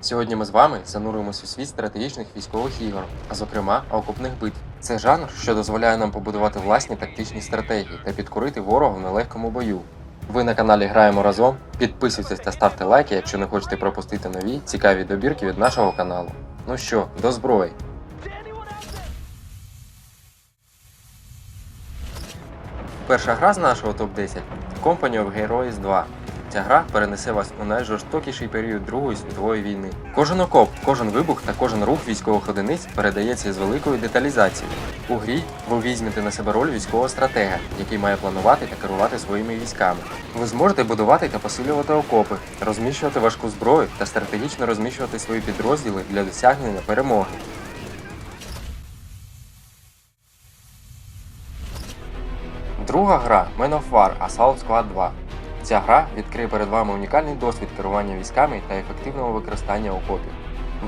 Сьогодні ми з вами зануримося у світ стратегічних військових ігор, а зокрема окопних битв. Це жанр, що дозволяє нам побудувати власні тактичні стратегії та підкорити ворога в нелегкому бою. Ви на каналі Граємо разом. Підписуйтесь та ставте лайки, якщо не хочете пропустити нові цікаві добірки від нашого каналу. Ну що, до зброї! Перша гра з нашого топ-10 Company of Heroes 2. Ця гра перенесе вас у найжорстокіший період Другої світової війни. Кожен окоп, кожен вибух та кожен рух військових одиниць передається з великою деталізацією. У грі ви візьмете на себе роль військового стратега, який має планувати та керувати своїми військами. Ви зможете будувати та посилювати окопи, розміщувати важку зброю та стратегічно розміщувати свої підрозділи для досягнення перемоги. Друга гра Man of War Assault Squad 2. Ця гра відкриє перед вами унікальний досвід керування військами та ефективного використання окопів.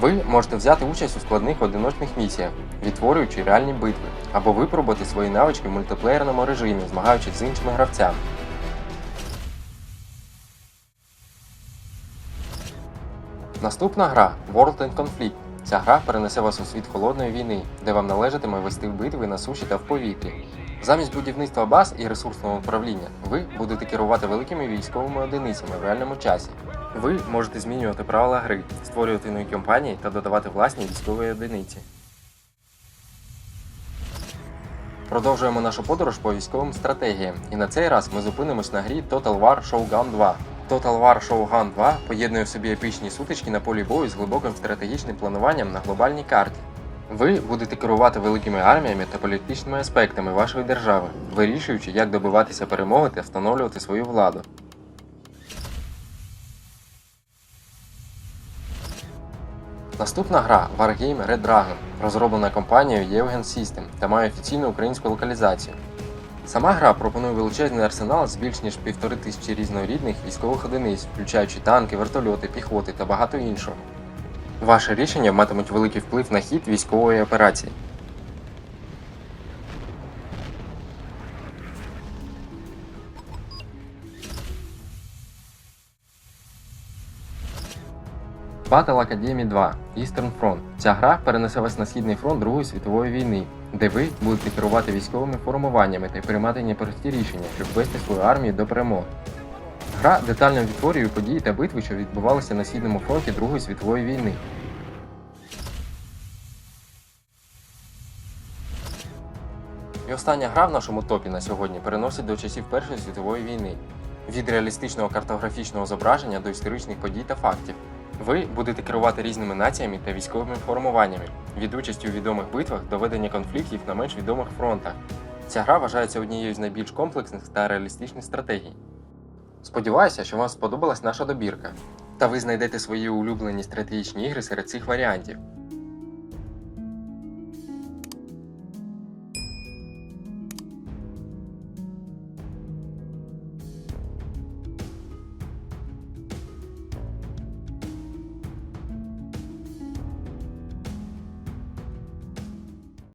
Ви можете взяти участь у складних одиночних місіях, відтворюючи реальні битви, або випробувати свої навички в мультиплеєрному режимі, змагаючись з іншими гравцями. Наступна гра World in Conflict. Ця гра перенесе вас у світ холодної війни, де вам належатиме вести битви на суші та в повітрі. Замість будівництва баз і ресурсного управління ви будете керувати великими військовими одиницями в реальному часі. Ви можете змінювати правила гри, створювати нові компанії та додавати власні військові одиниці. Продовжуємо нашу подорож по військовим стратегіям, і на цей раз ми зупинимось на грі Total War Shogun 2. Total War Shogun 2 поєднує в собі епічні сутички на полі бою з глибоким стратегічним плануванням на глобальній карті. Ви будете керувати великими арміями та політичними аспектами вашої держави, вирішуючи, як добиватися перемоги та встановлювати свою владу. Наступна гра Wargame Red Dragon, розроблена компанією Evgen System та має офіційну українську локалізацію. Сама гра пропонує величезний арсенал з більш ніж півтори тисячі різнорідних військових одиниць, включаючи танки, вертольоти, піхоти та багато іншого. Ваші рішення матимуть великий вплив на хід військової операції. Battle Academy 2 Eastern Front. Ця гра перенесе вас на східний фронт Другої світової війни, де ви будете керувати військовими формуваннями та приймати непрості рішення, щоб вести свою армію до перемоги. Гра детально відтворює події та битви, що відбувалися на східному фронті Другої світової війни. І остання гра в нашому топі на сьогодні переносить до часів Першої світової війни. Від реалістичного картографічного зображення до історичних подій та фактів. Ви будете керувати різними націями та військовими формуваннями, від участі у відомих битвах до ведення конфліктів на менш відомих фронтах. Ця гра вважається однією з найбільш комплексних та реалістичних стратегій. Сподіваюся, що вам сподобалась наша добірка, та ви знайдете свої улюблені стратегічні ігри серед цих варіантів.